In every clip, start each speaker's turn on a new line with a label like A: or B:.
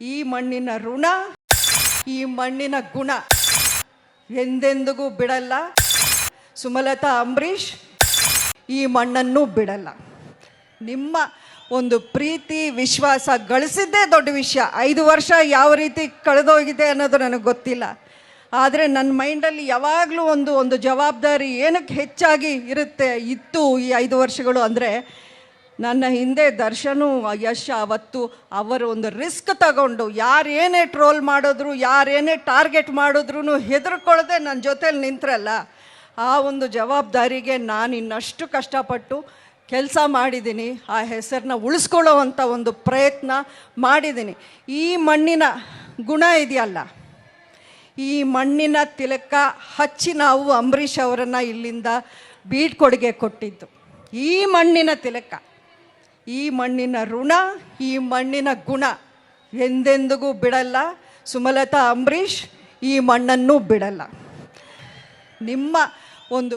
A: ಈ ಮಣ್ಣಿನ ಋಣ, ಈ ಮಣ್ಣಿನ ಗುಣ ಎಂದೆಂದಿಗೂ ಬಿಡಲ್ಲ. ಸುಮಲತಾ ಅಂಬರೀಷ್, ಈ ಮಣ್ಣನ್ನು ಬಿಡಲ್ಲ. ನಿಮ್ಮ ಒಂದು ಪ್ರೀತಿ, ವಿಶ್ವಾಸ ಗಳಿಸಿದ್ದೇ ದೊಡ್ಡ ವಿಷಯ. ಐದು ವರ್ಷ ಯಾವ ರೀತಿ ಕಳೆದೋಗಿದೆ ಅನ್ನೋದು ನನಗೆ ಗೊತ್ತಿಲ್ಲ. ಆದರೆ ನನ್ನ ಮೈಂಡಲ್ಲಿ ಯಾವಾಗಲೂ ಒಂದು ಒಂದು ಜವಾಬ್ದಾರಿ ಏನಕ್ಕೆ ಹೆಚ್ಚಾಗಿ ಇರುತ್ತೆ, ಇತ್ತು ಈ ಐದು ವರ್ಷಗಳು ಅಂದರೆ ನನ್ನ ಹಿಂದೆ ದರ್ಶನು ಯಶ್ ಅವತ್ತು ಅವರು ಒಂದು ರಿಸ್ಕ್ ತಗೊಂಡು ಯಾರೇನೇ ಟ್ರೋಲ್ ಮಾಡಿದ್ರು ಯಾರೇನೇ ಟಾರ್ಗೆಟ್ ಮಾಡಿದ್ರು ಹೆದರ್ಕೊಳ್ಳದೆ ನನ್ನ ಜೊತೇಲಿ ನಿಂತ್ರಲ್ಲ. ಆ ಒಂದು ಜವಾಬ್ದಾರಿಗೆ ನಾನು ಇನ್ನಷ್ಟು ಕಷ್ಟಪಟ್ಟು ಕೆಲಸ ಮಾಡಿದ್ದೀನಿ ಆ ಹೆಸರನ್ನ ಉಳಿಸ್ಕೊಳ್ಳೋವಂಥ ಒಂದು ಪ್ರಯತ್ನ ಮಾಡಿದ್ದೀನಿ ಈ ಮಣ್ಣಿನ ಗುಣ ಇದೆಯಲ್ಲ, ಈ ಮಣ್ಣಿನ ತಿಲಕ ಹಚ್ಚಿ ನಾವು ಅಂಬರೀಷ್ ಅವರನ್ನು ಇಲ್ಲಿಂದ ಬೀಡ್ಕೊಡುಗೆ ಕೊಟ್ಟಿದ್ದು. ಈ ಮಣ್ಣಿನ ತಿಲಕ ಈ ಮಣ್ಣಿನ ಋಣ, ಈ ಮಣ್ಣಿನ ಗುಣ ಎಂದೆಂದಿಗೂ ಬಿಡಲ್ಲ. ಸುಮಲತಾ ಅಂಬರೀಷ್, ಈ ಮಣ್ಣನ್ನು ಬಿಡಲ್ಲ. ನಿಮ್ಮ ಒಂದು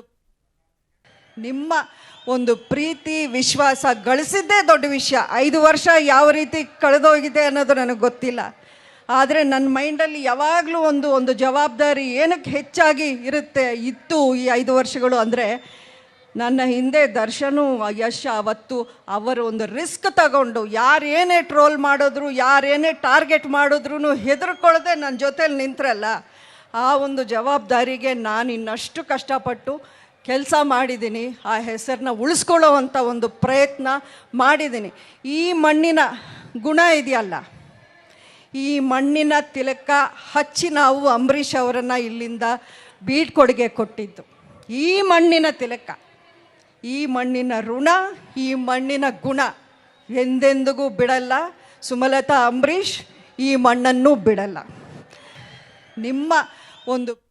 A: ನಿಮ್ಮ ಒಂದು ಪ್ರೀತಿ, ವಿಶ್ವಾಸ ಗಳಿಸಿದ್ದೇ ದೊಡ್ಡ ವಿಷಯ. ಐದು ವರ್ಷ ಯಾವ ರೀತಿ ಕಳೆದೋಗಿದೆ ಅನ್ನೋದು ನನಗೆ ಗೊತ್ತಿಲ್ಲ. ಆದರೆ ನನ್ನ ಮೈಂಡಲ್ಲಿ ಯಾವಾಗಲೂ ಒಂದು ಒಂದು ಜವಾಬ್ದಾರಿ ಏನಕ್ಕೆ ಹೆಚ್ಚಾಗಿ ಇರುತ್ತೆ, ಇತ್ತು ಈ ಐದು ವರ್ಷಗಳು ಅಂದರೆ ನನ್ನ ಹಿಂದೆ ದರ್ಶನು ಯಶ್ ಅವತ್ತು ಅವರು ಒಂದು ರಿಸ್ಕ್ ತಗೊಂಡು ಯಾರೇನೇ ಟ್ರೋಲ್ ಮಾಡಿದ್ರು ಯಾರೇನೇ ಟಾರ್ಗೆಟ್ ಮಾಡಿದ್ರು ಹೆದರ್ಕೊಳ್ಳದೆ ನನ್ನ ಜೊತೇಲಿ ನಿಂತ್ರಲ್ಲ. ಆ ಒಂದು ಜವಾಬ್ದಾರಿಗೆ ನಾನು ಇನ್ನಷ್ಟು ಕಷ್ಟಪಟ್ಟು ಕೆಲಸ ಮಾಡಿದ್ದೀನಿ ಆ ಹೆಸರನ್ನ ಉಳಿಸ್ಕೊಳ್ಳೋವಂಥ ಒಂದು ಪ್ರಯತ್ನ ಮಾಡಿದ್ದೀನಿ ಈ ಮಣ್ಣಿನ ಗುಣ ಇದೆಯಲ್ಲ, ಈ ಮಣ್ಣಿನ ತಿಲಕ ಹಚ್ಚಿ ನಾವು ಅಂಬರೀಷ್ ಅವರನ್ನು ಇಲ್ಲಿಂದ ಬೀಡ್ಕೊಡುಗೆ ಕೊಟ್ಟಿದ್ದು. ಈ ಮಣ್ಣಿನ ತಿಲಕ ಈ ಮಣ್ಣಿನ ಋಣ, ಈ ಮಣ್ಣಿನ ಗುಣ ಎಂದೆಂದಿಗೂ ಬಿಡಲ್ಲ. ಸುಮಲತಾ ಅಂಬರೀಷ್, ಈ ಮಣ್ಣನ್ನು ಬಿಡಲ್ಲ. ನಿಮ್ಮ ಒಂದು